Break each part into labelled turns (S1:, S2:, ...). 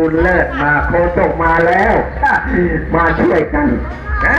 S1: คุณเลิศมาโคตกมาแล้ว มาช่วยกันนะ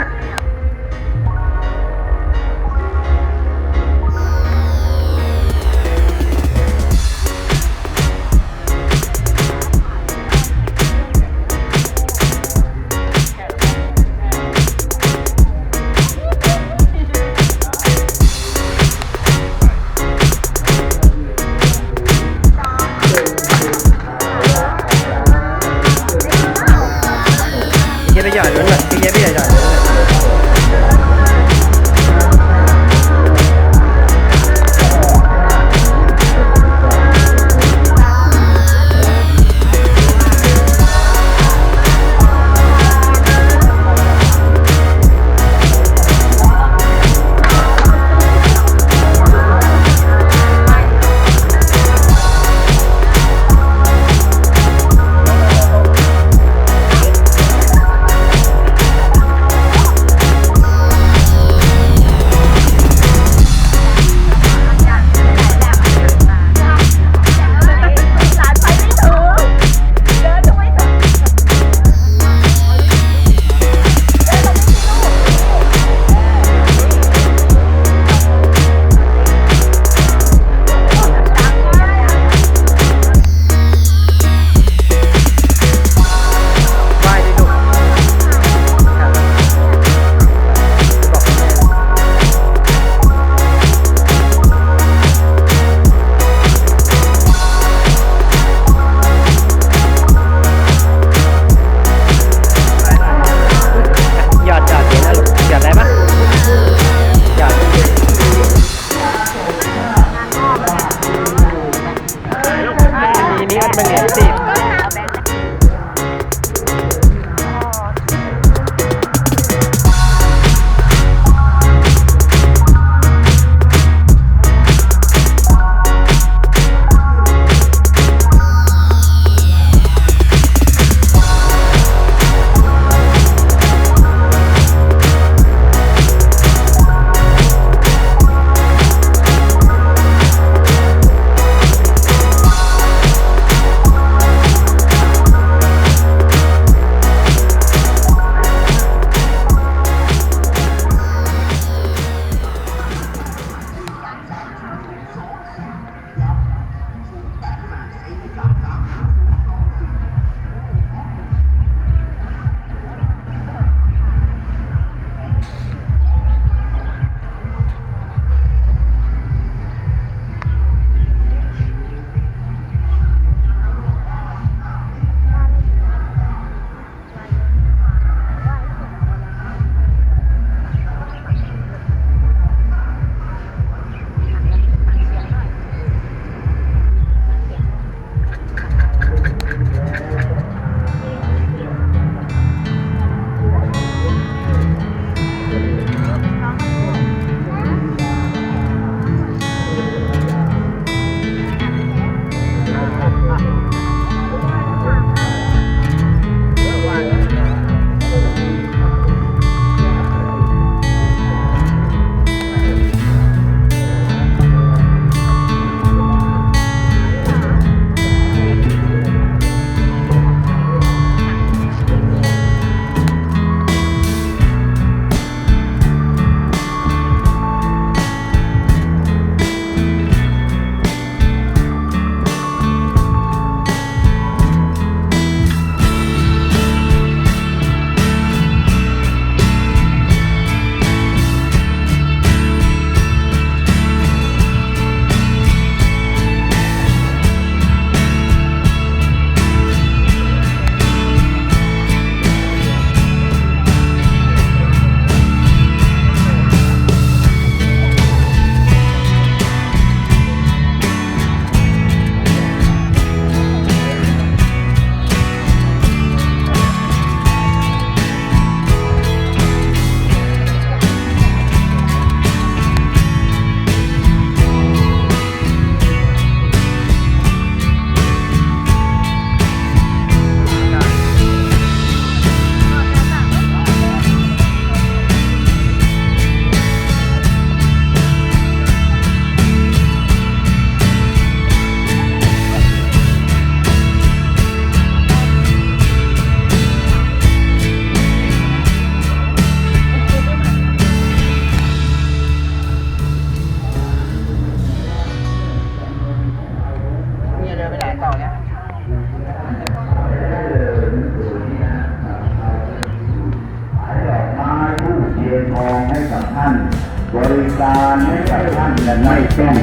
S2: การให้กับท่านและ
S1: ไม่ต้อง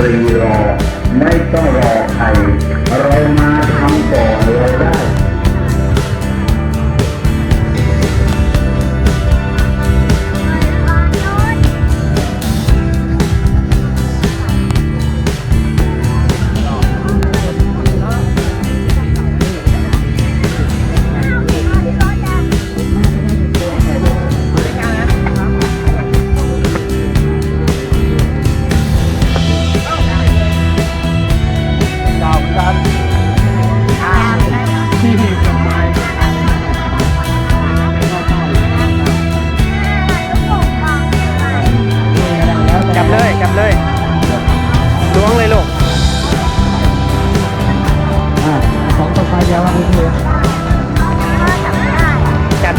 S1: รีรอ ไม่ต้องรอใครเรามาทำก่อนเราได้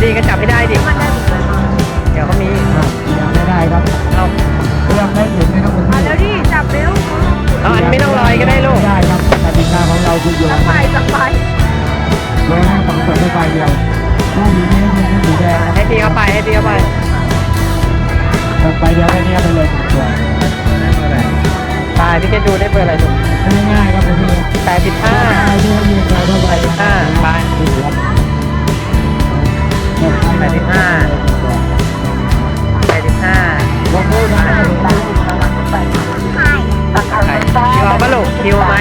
S3: ดี
S2: ก็จับให้ได้ดิเดี๋ยวเขามี
S3: ยังไม่ได้ครับ
S2: เอา
S3: เรื่องไม่ถึงนะครับคุณพี่
S4: แล้วดิจับเร็ว
S2: เอาอันไม่ต้องลอยก็ได้ลูก
S3: ไม่ได้ครับกติกาของเราคือโยน
S4: ไปจับไป
S3: โยนให้สองตัวไปเดียวผู้หญิงนี่คือผู้หญิงแดง
S2: ให้พี่เขาไปให้พี่เขาไป
S3: ไปเดียวแค่นี้ไปเลยสองตัว
S2: ไปพี่แกดูได้เบอร์อะไรลูก
S3: ง่ายๆครับคุณพี่
S2: แปดสิบห้า
S3: ไปที่ยืนเราเท่าไหร่
S2: ห้าไป แปดสิบห้าแปดสิบห้า
S3: ผมพูดนะ
S2: ตักไข่คิวเอาปะลูกคิวเอาไหม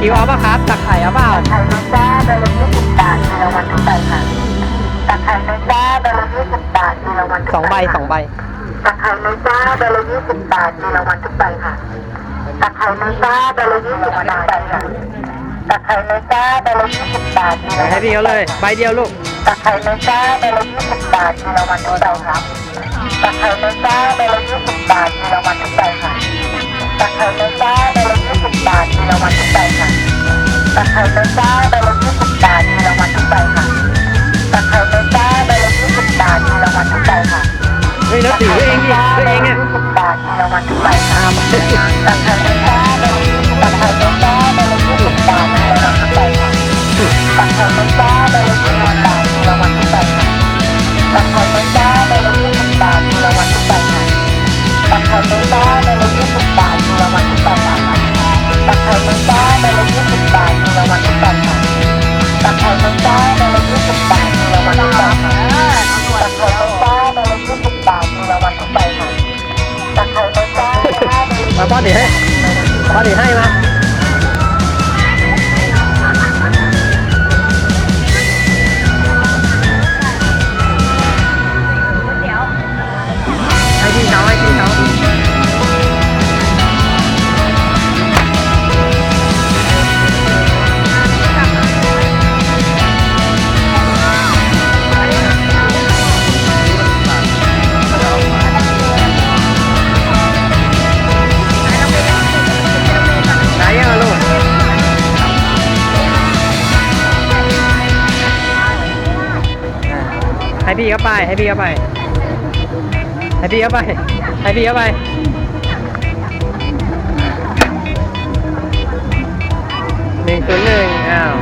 S2: คิวเอาปะครับตักไข่เอาเปล่า
S4: ไข่น้ำจ้าเบลล์ยี่สิบบาทมีรางวัลทุกใบค่ะตักไข่น้ำจ้าเบลล์ยี่สิบบาทมีรางวัลทุก
S2: สองใบสองใบ
S4: ตักไข่น้ำจ้าเบลล์ยี่สิบบาทมีรางวัลทุกใบค่ะตักไข่น้ำจ้าเบลล์ยี่สิบบาทค่ะ ตักไข่น้ำจ้าเบลล์ยี่สิบบาทมีรางวั
S2: ให้
S4: ล
S2: พี่เขาเลยใบเดียวลูก
S4: ตักไข่น้ำจ้าเบลล์ยี่สิบบาทมีรางวัลทุกใบค่ะตักไข่น้ำจ้าเบลล์ยี่สิบบาทมีรางวัลทุกใบค่ะตักไข่น้ำจ้าเบลล์ยี่สิบบาทมีรางวัลทุกใบค่ะตักไข่น้ำจ้าเบลล์ยี่สิบบาทมีรางวัลทุกใบค่ะตักไข่น้ำจ้าเบลล์ยี่สิบบาทมีรางวัลทุกใบค่ะ
S2: เฮ้ยแล้วถือเองดิตัวเองอะ
S4: ยี่สิบบาทมีรางวัลทุกใบค่ะ ตักไข่น้ำจ้าเบลล์ตักไข่น้ำจ้า เขาให้
S2: พี่เขาไหนยังอะลูกให้พี่เขาไป ให้พี่เข้าไป ให้พี่เข้าไป ไปพี่เข้าไปหนึ่งศูนย์หนึ่งอ้าว